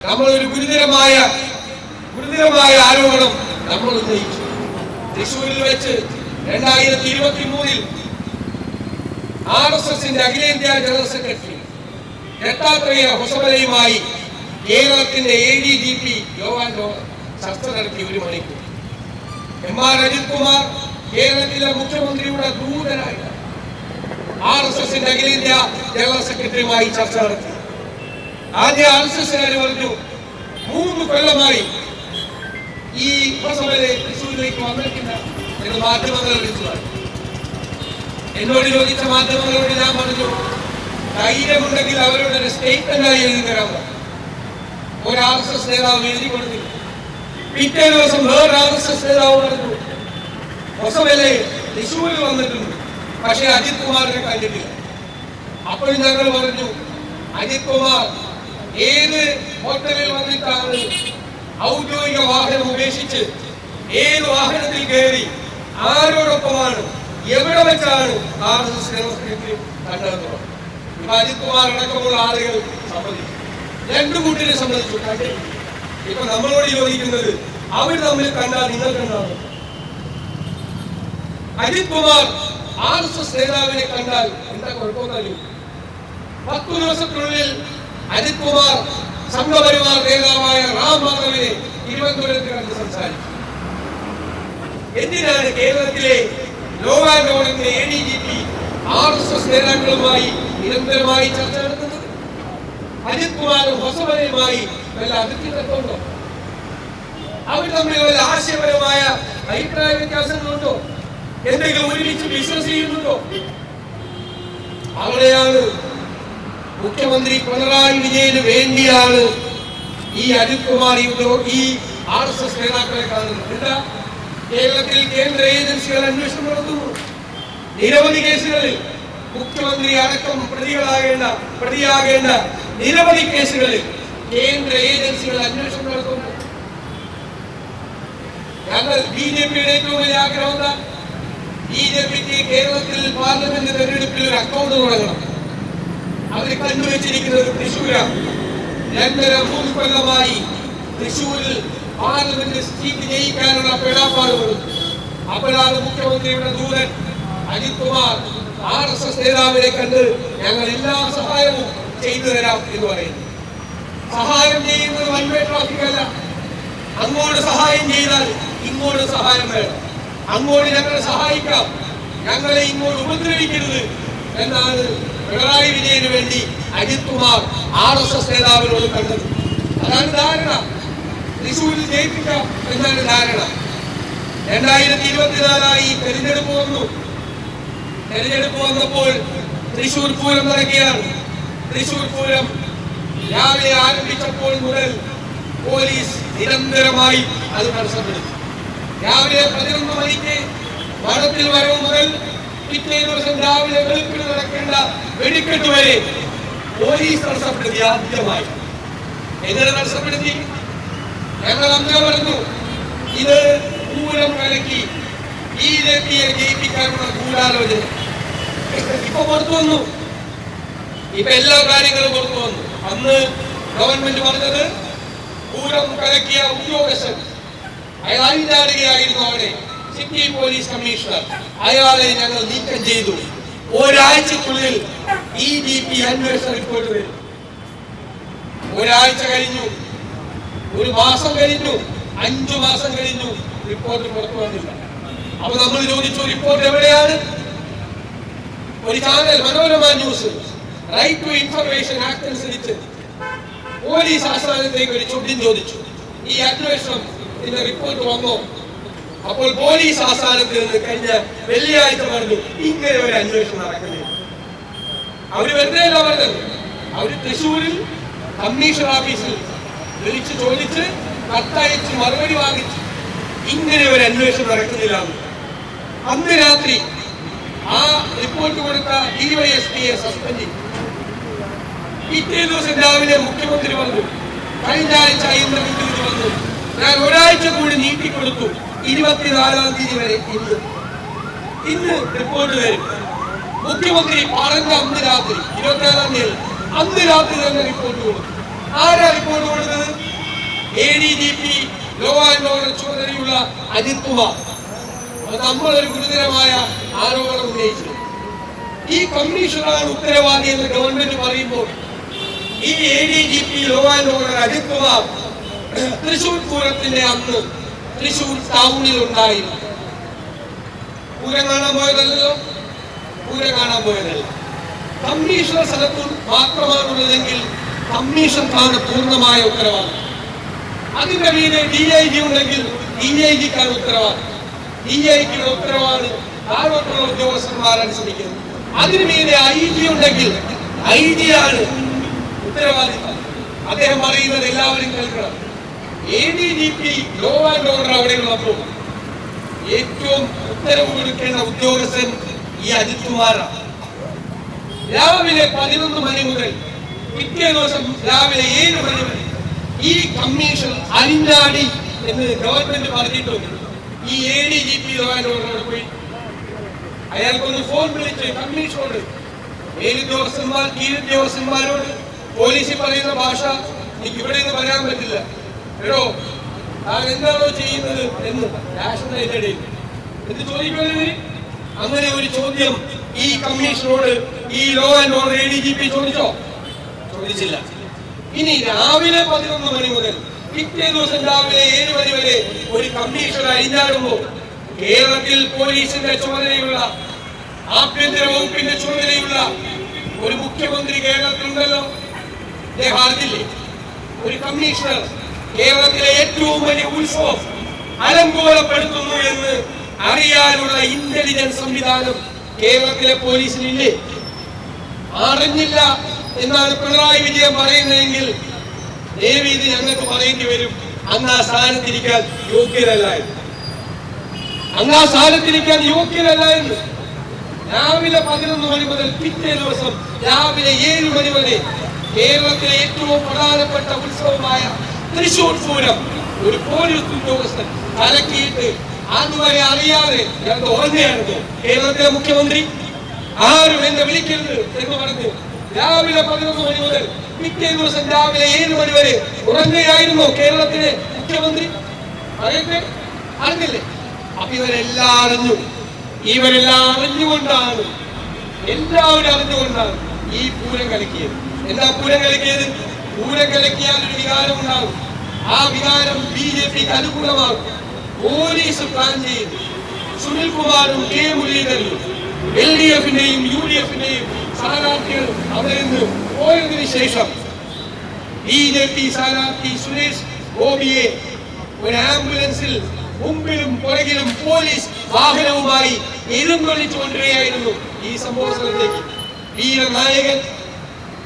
നമ്മൾ ഒരു ഗുരുതരമായ ഗുരുതരമായ ആരോപണം നമ്മൾ ഉന്നയിച്ചു. തൃശൂരിൽ വെച്ച് രണ്ടായിരത്തി ഇരുപത്തി മൂന്നിൽ ആർ എസ് എസിന്റെ അഖിലേന്ത്യാ ജനറൽ സെക്രട്ടറി ദത്താത്രേയ ഹുസബലയുമായി കേരളത്തിന്റെ എ ഡി ജി പി യോവാൻ ചർച്ച നടത്തി ഒരു മണിക്കൂർ. എം ആർ അജിത് കുമാർ കേരളത്തിലെ മുഖ്യമന്ത്രിയുടെ ദൂതനായി ആർ എസ് എസിന്റെ അഖിലേന്ത്യാ ജനറൽ സെക്രട്ടറിയുമായി ചർച്ച നടത്തി. ആദ്യ ആർ എസ് എസ്സുകാർ പറഞ്ഞു മൂന്ന് കൊല്ലമായി ഈ ഉപസഭയിലെ തൃശ്ശൂരിലേക്ക് വന്നിട്ടില്ല എന്ന് മാധ്യമങ്ങൾ വിളിച്ചതാണ് എന്നോട് ചോദിച്ച മാധ്യമങ്ങളോട് ഞാൻ പറഞ്ഞു ധൈര്യമുണ്ടെങ്കിൽ അവരോട് ഒരു സ്റ്റേറ്റ്മെന്റായി എഴുതി തരാമോ ഒരു ആർ എസ് എസ് നേതാവ് എഴുതി കൊടുത്തില്ല. പിറ്റേ ദിവസം വേറെ ആർ എസ് എസ് നേതാവ് പറഞ്ഞു ഹൊസബലെ തൃശ്ശൂരിൽ വന്നിട്ടുണ്ട് പക്ഷേ അജിത് കുമാറിനെ കണ്ടിട്ടില്ല. അപ്പോഴും ഞങ്ങൾ പറഞ്ഞു അജിത് കുമാർ ഏത് ഹോട്ടലിൽ വന്നിട്ടാണ് ഔദ്യോഗിക വാഹനം ഉപേക്ഷിച്ച് ഏത് വാഹനത്തിൽ കയറി ആരോടൊപ്പമാണ് എവിടെ വെച്ചാണ് ആർ എസ് എസ് കണ്ടെത്തുന്നത് അജിത് കുമാർ അടക്കമുള്ള ആളുകൾ സമ്മതിച്ചു രണ്ടു കൂട്ടിനെ സംബന്ധിച്ചു. ഇപ്പൊ നമ്മളോട് ചോദിക്കുന്നത് അവർ തമ്മിൽ കണ്ടാൽ നിങ്ങൾ കണ്ടാണ്? Ajith Kumar R S S നേതാവിനെ കണ്ടാൽ എന്താ കുഴപ്പമൊന്നല്ലോ പത്തു ദിവസത്തിനുള്ളിൽ അജിത് കുമാർ സംഘപരിവാർ നേതാവായ റാം മാധവനെ തിരുവനന്തപുരത്ത് കണ്ട് സംസാരിച്ചു. എന്തിനാണ് കേരളത്തിലെ ലോ ആൻഡ് ഓർഡറിന്റെ A D G P R S S നേതാക്കളുമായി നിരന്തരമായി ചർച്ച നടത്തുന്നത്? അജിത് കുമാറും ഹൊസവനുമായി വല്ല അതിർത്തി തത്വമുണ്ടോ അവർ തമ്മിൽ വല്ല ആശയപരമായ അഭിപ്രായ വ്യത്യാസങ്ങളുണ്ടോ? എന്തെങ്കിലും ഒരുമിച്ച് ബിസിനസ് ചെയ്യുന്നുണ്ടോ? അവിടെയാണ് മുഖ്യമന്ത്രി പിണറായി വിജയന് വേണ്ടിയാണ് ഈ അജിത് കുമാർ ഈ ആർ എസ് എസ് നേതാക്കളെ കാണുന്നത്. എന്താ? കേരളത്തിൽ കേന്ദ്ര ഏജൻസികൾ അന്വേഷണം നടത്തുന്നു. നിരവധി കേസുകളിൽ മുഖ്യമന്ത്രി അടക്കം പ്രതികളാകേണ്ട പ്രതിയാകേണ്ട നിരവധി കേസുകളിൽ കേന്ദ്ര ഏജൻസികൾ അന്വേഷണം നടത്തുന്നു. ഞങ്ങൾ ബി ജെ പിയുടെ ഏറ്റവും വലിയ ആഗ്രഹം എന്താ? ബി ജെ പിക്ക് കേരളത്തിൽ പാർലമെന്റ് തെരഞ്ഞെടുപ്പിൽ ഒരു അക്കൗണ്ട് തുടങ്ങണം. അവർ ഒരു തൃശ്ശൂരാണ്. രണ്ടര മൂന്ന് കൊല്ലമായി തൃശ്ശൂരിൽ പാർലമെന്റ് സീറ്റ് ജയിക്കാനുള്ള പേടാപ്പാടുകളും. അപ്പോഴാണ് മുഖ്യമന്ത്രിയുടെ ദൂതൻ Ajith Kumar R S S നേതാവിനെ കണ്ട് ഞങ്ങൾ എല്ലാ സഹായവും ചെയ്തു തരാം എന്ന് പറയുന്നു. സഹായം ചെയ്യുന്നത് വൺവേ അങ്ങോട്ട് സഹായം ചെയ്താൽ ഇങ്ങോട്ട് സഹായം വേണം. അങ്ങോട്ട് ഞങ്ങളെ സഹായിക്കാം. ഞങ്ങളെ ഇങ്ങോട്ട് ഉപദ്രവിക്കരുത് എന്നാണ് പിണറായി വിജയന് വേണ്ടി Ajith Kumar R S S നേതാവിനോട് കണ്ടത്. അതാണ് ധാരണ. തൃശ്ശൂരിൽ ജയിപ്പിക്കാം എന്നാണ് ധാരണ. രണ്ടായിരത്തി ഇരുപത്തിനാലായി തെരഞ്ഞെടുപ്പ് വന്നു. തെരഞ്ഞെടുപ്പ് വന്നപ്പോൾ തൃശ്ശൂർ പൂരം നടക്കുകയാണ്. തൃശ്ശൂർ പൂരം രാവിലെ ആരംഭിച്ചപ്പോൾ മുതൽ പോലീസ് നിരന്തരമായി അത് തടസ്സപ്പെടുത്തി. രാവിലെ പതിനൊന്ന് മണിക്ക് വടത്തിൽ വരവ് മുതൽ പിറ്റേ ദിവസം രാവിലെ വെളുപ്പിന് നടക്കേണ്ട വെടിക്കെട്ട് വരെ. പോലീസ് തടസ്സപ്പെടുത്തി ആദ്യമായി. എങ്ങനെ തടസ്സപ്പെടുത്തി. ഞങ്ങൾ അന്ന് പറഞ്ഞു ഇത് പൂരം കലക്കി ഈ ജെ ജയിപ്പിക്കാനുള്ള ഗൂഢാലോചന. ഇപ്പൊ പുറത്തു വന്നു. ഇപ്പൊ എല്ലാ കാര്യങ്ങളും പുറത്തു വന്നു. അന്ന് ഗവൺമെന്റ് പറഞ്ഞത് പൂരം കലക്കിയ ഉദ്യോഗസ്ഥൻ അയാൾ അഴിഞ്ഞാടുകയായിരുന്നു അവിടെ. സിറ്റി പോലീസ് കമ്മീഷണർ അയാളെ ഞങ്ങൾ നീക്കം ചെയ്തു. ഒരാഴ്ചക്കുള്ളിൽ ഇ ഡി പി അന്വേഷണ റിപ്പോർട്ട് വരും. ഒരാഴ്ച കഴിഞ്ഞു. ഒരു മാസം കഴിഞ്ഞു. അഞ്ചു മാസം കഴിഞ്ഞു. റിപ്പോർട്ട് പുറത്തു വന്നില്ല. അപ്പൊ നമ്മൾ ചോദിച്ചു റിപ്പോർട്ട് എവിടെയാണ്? ഒരു channel Manorama news right to information act അനുസരിച്ച് പോലീസ് ആസ്ഥാനത്തേക്ക് ഒരു ചോദ്യം ചോദിച്ചു. ഈ അന്വേഷണം ഇതിന്റെ റിപ്പോർട്ട് വന്നോ? അപ്പോൾ പോലീസ് ആസ്ഥാനത്ത് നിന്ന് കഴിഞ്ഞ വെള്ളിയാഴ്ച പറഞ്ഞു ഇങ്ങനെ ഒരു അന്വേഷണം നടക്കുന്നില്ല. അവർ വെറുതെ അല്ല പറഞ്ഞത്. അവർ തൃശ്ശൂരിൽ കമ്മീഷൻ ഓഫീസിൽ വിളിച്ച് ചോദിച്ച് കത്തയച്ച് മറുപടി വാങ്ങിച്ചു ഇങ്ങനെ ഒരു അന്വേഷണം നടക്കുന്നില്ല. അന്ന് രാത്രി ആ റിപ്പോർട്ട് കൊടുത്ത ഡിവൈഎസ്പിയെ സസ്പെൻഡ് ചെയ്തു. പിറ്റേ ദിവസം രാവിലെ മുഖ്യമന്ത്രി വന്നു. കഴിഞ്ഞ ആഴ്ച ഇന്ന് വന്നു. ഞാൻ ഒരാഴ്ച കൂടി നീട്ടിക്കൊടുത്തു. ഇരുപത്തിനാലാം തീയതി വരെ ഇന്ന്. ഇന്ന് റിപ്പോർട്ട് വരും. മുഖ്യമന്ത്രി പറഞ്ഞ അന്ന് രാത്രി ഇരുപത്തിനാലാം തീയതി അന്ന് രാത്രി തന്നെ റിപ്പോർട്ട് കൊടുക്കും. ആരാ റിപ്പോർട്ട് കൊടുത്തത്? A D G P law and order Ajith Kumar. നമ്മളൊരു ഗുരുതരമായ ആരോപണം ഉന്നയിച്ചു. ഈ കമ്മീഷനാണ് ഉത്തരവാദി എന്ന് ഗവൺമെന്റ് പറയുമ്പോൾ ഈ A D G P law Ajith Kumar Thrissur പൂരത്തിന്റെ അന്ന് തൃശൂർ ടൗണിൽ ഉണ്ടായിരുന്നു. പൂരം കാണാൻ പോയതല്ലോ പൂരം കാണാൻ പോയതല്ല. കമ്മീഷണർ സ്ഥലത്ത് മാത്രമാണുള്ളതെങ്കിൽ കമ്മീഷൻക്കാണ് പൂർണമായ ഉത്തരവാദിത്വം അതിന്റെ മീതെ ഡി ഐ ജി ഉണ്ടെങ്കിൽ ഡി ഐ ജിക്കാണ് ഉത്തരവാദിത്വം ഡി ഐക്കുള്ള ഉത്തരവാണ് താഴോട്ടുള്ള ശ്രമിക്കുന്നത്. അതിന് മീനെ ഐ ജി ഉണ്ടെങ്കിൽ ഐ ജി ആണ് ഉത്തരവാദിത്വം. അദ്ദേഹം പറയുന്നത് എല്ലാവരും കേൾക്കണം. A D G P law and order അവിടെയുള്ളപ്പോൾ ഏറ്റവും ഉത്തരവ് കൊടുക്കേണ്ട ഉദ്യോഗസ്ഥൻ ഈ അജിത് രാവിലെ പതിനൊന്ന് മണി മുതൽ പിറ്റേ ദിവസം രാവിലെ ഏഴ് മണി വരെ ഈ കമ്മീഷൻ അരിഞ്ഞാടി എന്ന് ഗവൺമെന്റ് പറഞ്ഞിട്ടുണ്ട്. ഈ എ ഡി ജി പി ഓർഡറോട് പോയി. അയാൾക്കൊന്ന് ഫോൺ വിളിച്ച് കമ്മീഷനോട് കീഴുദ്യോഗസ്ഥന്മാരോട് പോലീസിൽ പറയുന്ന ഭാഷ എനിക്ക് ഇവിടെ നിന്ന് പറയാൻ പറ്റില്ല. എടോ എന്താണോ ചെയ്യുന്നത് എന്ന് ഇടയിൽ എന്ത് ചോദിക്കുന്നത്? അങ്ങനെ ഒരു ചോദ്യം ഈ കമ്മീഷനോട് ഈ law and order A D G P ചോദിച്ചോ? ചോദിച്ചില്ല. ഇനി രാവിലെ പതിനൊന്ന് മണി മുതൽ പിറ്റേ ദിവസം രാവിലെ ഏഴ് മണി വരെ ഒരു കമ്മീഷൻ അഴിഞ്ഞാടുമ്പോൾ കേരളത്തിൽ പോലീസിന്റെ ചുമതലയുള്ള ആഭ്യന്തര വകുപ്പിന്റെ ചുമതലയുള്ള ഒരു മുഖ്യമന്ത്രി കേരളത്തിലുണ്ടല്ലോ. അദ്ദേഹം അറിഞ്ഞില്ലേ ഒരു കമ്മീഷണർ കേരളത്തിലെ ഏറ്റവും വലിയ ഉത്സവം അലങ്കോലപ്പെടുത്തുന്നു എന്ന് അറിയാനുള്ള ഇന്റലിജൻസ് സംവിധാനം കേരളത്തിലെ പോലീസിനില്ലേ? അറിഞ്ഞില്ല എന്നാണ് പിണറായി വിജയൻ പറയുന്നതെങ്കിൽ ദേവി ഇത് ഞങ്ങൾക്ക് പറയേണ്ടി വരും. അന്ന് ആ സ്ഥാനത്തിരിക്കാൻ യോഗ്യരല്ലായിരുന്നു അന്ന് ആ സ്ഥാനത്തിരിക്കാൻ യോഗ്യരല്ലായിരുന്നു രാവിലെ പതിനൊന്ന് മണി മുതൽ പിറ്റേ ദിവസം രാവിലെ ഏഴ് മണി വരെ കേരളത്തിലെ ഏറ്റവും പ്രധാനപ്പെട്ട ഉത്സവമായ തൃശൂർ പൂരം. ഒരു പോലീസ് ഉദ്യോഗസ്ഥൻ കലക്കിയിട്ട് അതുവരെ അറിയാതെ ഞങ്ങൾ ഉറങ്ങുകയായിരുന്നു കേരളത്തിലെ മുഖ്യമന്ത്രി ആരും എന്നെ വിളിക്കരുത് എന്ന് പറഞ്ഞു. രാവിലെ പതിനൊന്ന് മണി മുതൽ പിറ്റേ ദിവസം രാവിലെ ഏഴ് മണി വരെ ഉറങ്ങുകയായിരുന്നു കേരളത്തിലെ മുഖ്യമന്ത്രി. അറിയട്ടെ? അറിഞ്ഞില്ലേ? അപ്പൊ ഇവരെല്ലാം അറിഞ്ഞു. ഇവരെല്ലാം അറിഞ്ഞുകൊണ്ടാണ്. എല്ലാവരും അറിഞ്ഞുകൊണ്ടാണ് ഈ പൂരം കലക്കിയത്. എന്താ പൂരം കലക്കിയത്? പൂരം കിളക്കിയാൽ ഒരു വികാരം ഉണ്ടാകും ആ വികാരം ബി ജെ പിക്ക് അനുകൂലമാകും. പോലീസ് പ്ലാൻ ചെയ്തു സുനിൽ കുമാറും കെ മുരളീധരനും എൽ ഡി എഫിന്റെയും യു ഡി എഫിന്റെയും സ്ഥാനാർത്ഥികൾ അവിടെ നിന്ന് പോയതിനു ശേഷം ബി ജെ പി സ്ഥാനാർത്ഥി സുരേഷ് ഗോപിയെ ഒരു ആംബുലൻസിൽ മുമ്പിലും പുറകിലും പോലീസ് വാഹനവുമായി എഴുന്നള്ളിച്ചുകൊണ്ടിരിക്കുകയായിരുന്നു ഈ സംഭവ സ്ഥലത്തേക്ക് വീരനായകൻ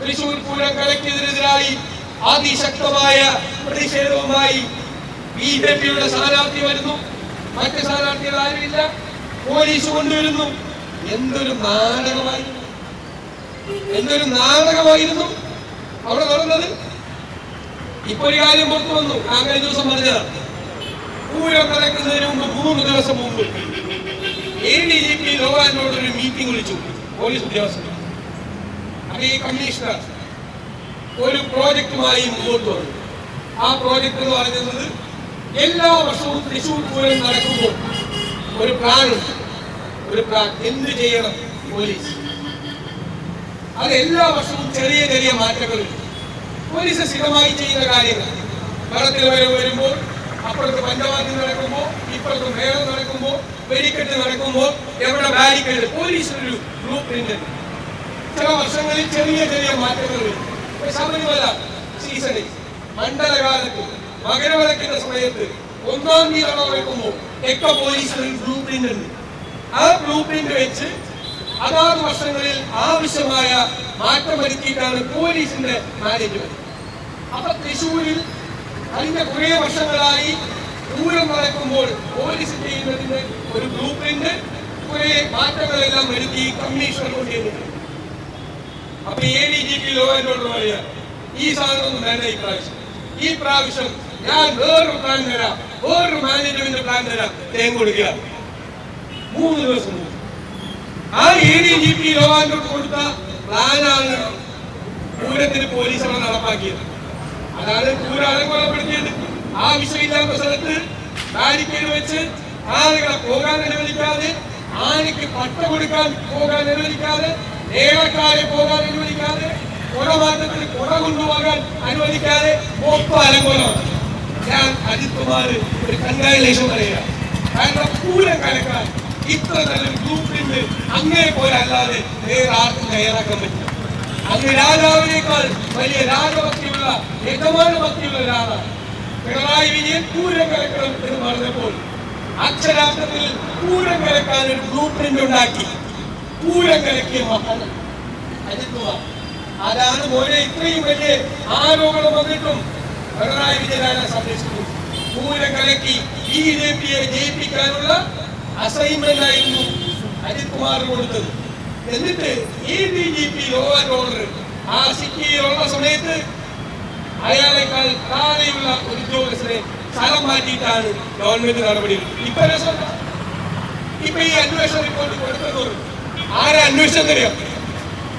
തൃശൂർ പൂരം കലക്കിയതിനെതിരായി അതിശക്തമായ പ്രതിഷേധവുമായി ബി ജെ പിയുടെ സ്ഥാനാർത്ഥി വരുന്നു. മറ്റ് സ്ഥാനാർത്ഥികൾ ആരുമില്ല. പോലീസ് കൊണ്ടുവരുന്നു. എന്തൊരു നാടകമായിരുന്നു. എന്തൊരു നാടകമായിരുന്നു അവിടെ നടന്നത്. ഇപ്പൊ ഒരു കാര്യം പുറത്തു വന്നു. കഴിഞ്ഞ ദിവസം പറഞ്ഞതാണ്. പൂരം നടക്കുന്നതിന് മുമ്പ് മൂന്ന് ദിവസം മുമ്പ്. എ ഡി ജി പി ലോകാനോട് ഒരു മീറ്റിംഗ് വിളിച്ചു. പോലീസ് ഉദ്യോഗസ്ഥർ. അപ്പൊ ഈ കമ്മീഷണർ ഒരു പ്രോജക്റ്റുമായി മുമ്പോട്ട് വന്നു. ആ പ്രോജക്റ്റ് എന്ന് പറയുന്നത് എല്ലാ വർഷവും തൃശൂർ പൂരം നടക്കുമ്പോൾ ഒരു പ്ലാനുണ്ട്. ഒരു പ്ലാൻ എന്ത് ചെയ്യണം പോലീസ്? അത് എല്ലാ വർഷവും ചെറിയ ചെറിയ മാറ്റങ്ങളുണ്ട്. പോലീസ് സ്ഥിരമായി ചെയ്യുന്ന കാര്യങ്ങൾ. വെള്ളത്തിൽ വരെ വരുമ്പോൾ അപ്പുറത്ത് പഞ്ചവാദ്യം നടക്കുമ്പോൾ ഇപ്പുറത്ത് മേളം നടക്കുമ്പോൾ വെടിക്കെട്ട് നടക്കുമ്പോൾ എവിടെ ബാരിക്കേഡ് പോലീസ് ഒരു ഉണ്ട് ചില വർഷങ്ങളിൽ ചെറിയ ചെറിയ മാറ്റങ്ങൾ വരും ശബരിമല സീസണിൽ മണ്ഡലകാലത്ത് മകരവിളക്കിന്റെ സമയത്ത് ഒന്നാം തീയതി വയ്ക്കുമ്പോൾ ഒക്കെ പോലീസ് ഒരു ബ്ലൂ പ്രിന്റ് ഉണ്ട്. ആ ബ്ലൂ പ്രിന്റ് വെച്ച് അതാത് വർഷങ്ങളിൽ ആവശ്യമായ മാറ്റം വരുത്തിയിട്ടാണ് പോലീസിന്റെ മാനേജ്മെന്റ്. അപ്പൊ തൃശ്ശൂരിൽ കഴിഞ്ഞ കുറെ വർഷങ്ങളായി ദൂരം നടക്കുമ്പോൾ പോലീസ് ചെയ്യുന്നതിന്റെ ഒരു ബ്ലൂ പ്രിന്റ് കുറെ മാറ്റങ്ങളെല്ലാം വരുത്തി കമ്മീഷണർ കൊണ്ടുവരുന്നുണ്ട് അപ്പൊ A D G P law and order പറയാ ഈ സാധനം ഒന്നും വേണ്ട പ്രാവശ്യം. ഈ പ്രാവശ്യം ഞാൻ വേറൊരു പ്ലാൻ തരാം. വേറൊരു മാനേജ്മെന്റ് പ്ലാൻ തരാം. തേൻ കൊടുക്കുക. മൂന്ന് ദിവസം ആ A D G P law and order കൊടുത്ത പ്ലാനാണ് പൂരത്തിന് പോലീസ് അവിടെ നടപ്പാക്കിയത്. അതാണ് പൂരം കൊലപ്പെടുത്തിയത്. ആവശ്യമില്ലാത്ത സ്ഥലത്ത് ബാരിക്കേഡ് വെച്ച് ആളുകളെ പോകാൻ അനുവദിക്കാതെ ആനയ്ക്ക് പട്ട കൊടുക്കാൻ പോകാൻ അനുവദിക്കാതെ നേരക്കാരെ പോകാൻ അനുവദിക്കാതെ കൊലപാതകത്തിൽ കൊല കൊണ്ടുപോകാൻ അനുവദിക്കാതെ ഞാൻ അജിത് കുമാർ ഒരു കൺഗ്രാജുലേഷൻ പറയുക. കാരണം കൂടെ കലക്കാൻ ഇത്ര നല്ലൊരു ഗ്രൂപ്പിന്റെ അങ്ങേ പോലെ അല്ലാതെ വേറെ ആർക്കും തയ്യാറാക്കാൻ പറ്റില്ല. അങ്ങ് രാജാവിനേക്കാൾ വലിയ രാജഭക്തിയുള്ള യജമാന ഭക്തിയുള്ള ഒരാളാണ്. പിണറായി വിജയൻ പൂരം കലക്കണം എന്ന് പറഞ്ഞപ്പോൾ അക്ഷരാർത്ഥത്തിൽ പൂരം കലക്കാൻ ഒരു ബ്ലൂ പ്രിന്റ് ഉണ്ടാക്കി. അതാണ് മോനെ? ഇത്രയും വലിയ ആരോപണം വന്നിട്ടും പിണറായി വിജയനാണ് സംരക്ഷിക്കുന്നത് പൂരം കലക്കി ബി ജെ പിയെ ജയിപ്പിക്കാനുള്ള അസൈൻമെന്റ് ആയിരുന്നു അജിത് കുമാർ കൊടുത്തത്. എന്നിട്ട് ഈ B J P law and order ആ സിറ്റിയിലുള്ള സമയത്ത് അയാളെക്കാൾ താഴെയുള്ള ഉദ്യോഗസ്ഥരെ സ്ഥലം മാറ്റിയിട്ടാണ് ഗവൺമെന്റ് നടപടി ഇപ്പൊ ഇപ്പൊ ഈ അന്വേഷണ റിപ്പോർട്ട് കൊടുത്തത് ആരെ തരിക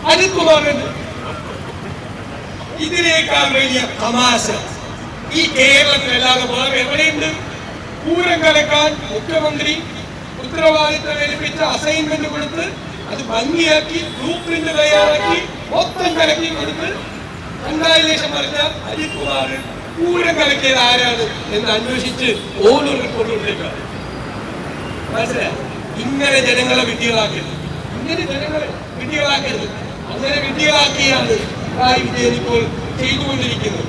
അജിത് ഇതിനേക്കാൾ വലിയ തമാശ ഈ കേരളത്തിലല്ലാതെ വേറെ എവിടെയുണ്ട്? പൂരം കലക്കാൻ മുഖ്യമന്ത്രി ഉത്തരവാദിത്തം ഏൽപ്പിച്ച അസൈൻമെന്റ് കൊടുത്ത് അത് ഭംഗിയാക്കി ബ്ലൂ പ്രിന്റ് തയ്യാറാക്കി മൊത്തം കലക്കി കൊടുത്ത് രണ്ടായിരം ലക്ഷം പറഞ്ഞ അജിത് കുമാർ പൂരം കലക്കിയത് ആരാണ് എന്ന് അന്വേഷിച്ച് ഓരോ റിപ്പോർട്ട് മനസ്സിലായോ? ഇങ്ങനെ ജനങ്ങളെ വിഡ്ഢികളാക്കരുത്. ഇങ്ങനെ ജനങ്ങളെ വിഡ്ഢികളാക്കരുത്. അങ്ങനെ വിഡ്ഢികളാക്കിയാണ് ഇപ്പോൾ ചെയ്തുകൊണ്ടിരിക്കുന്നത്.